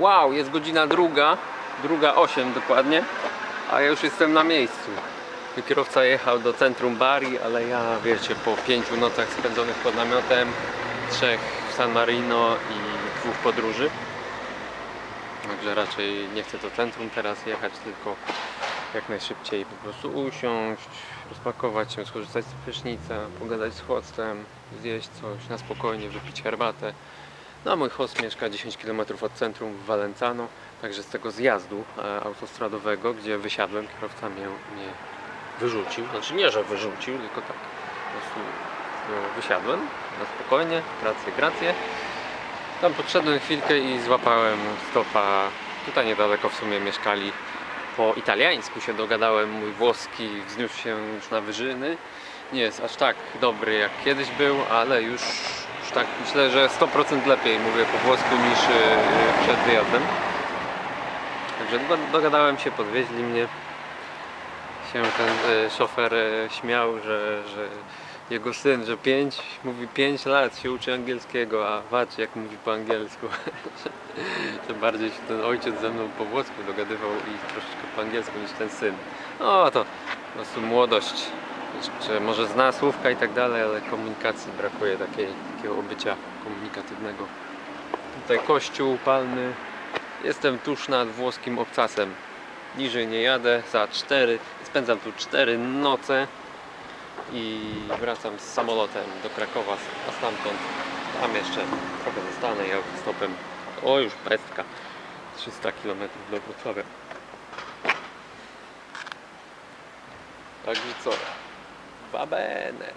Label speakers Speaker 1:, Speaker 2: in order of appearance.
Speaker 1: Wow, jest godzina druga, druga 8 dokładnie, a ja już jestem na miejscu. Kierowca jechał do centrum Bari, ale ja wiecie, po pięciu nocach spędzonych pod namiotem, trzech w San Marino i dwóch podróży. Także raczej nie chcę do centrum teraz jechać, tylko jak najszybciej po prostu usiąść, rozpakować się, skorzystać z prysznica, pogadać z hostem, zjeść coś na spokojnie, wypić herbatę. No a mój host mieszka 10 km od centrum w Valenzano, także z tego zjazdu e, autostradowego, gdzie wysiadłem, kierowca mnie, mnie wyrzucił. Znaczy nie, że wyrzucił, tylko tak po prostu e, wysiadłem na spokojnie, grację, grację. Tam podszedłem chwilkę i złapałem stopa. Tutaj niedaleko w sumie mieszkali. Po italiańsku się dogadałem. Mój włoski wzniósł się już na wyżyny. Nie jest aż tak dobry jak kiedyś był, ale już, już tak myślę, że 100% lepiej mówię po włosku niż yy, przed wyjazdem. Także do- dogadałem się, podwieźli mnie. Się ten y, szofer y, śmiał, że, że jego syn, że 5, mówi 5 lat się uczy angielskiego, a patrz jak mówi po angielsku. że bardziej się ten ojciec ze mną po włosku dogadywał i troszeczkę po angielsku niż ten syn. No to po prostu młodość. Jeszcze może zna słówka i tak dalej, ale komunikacji brakuje takiej, takiego obycia komunikatywnego. Tutaj kościół palny. Jestem tuż nad włoskim obcasem. Niżej nie jadę, za 4. Spędzam tu 4 noce i wracam z samolotem do Krakowa, a stamtąd tam jeszcze trochę zostanę i autostopem. O, już pestka. 300 km do Wrocławia. Także co? Va bene.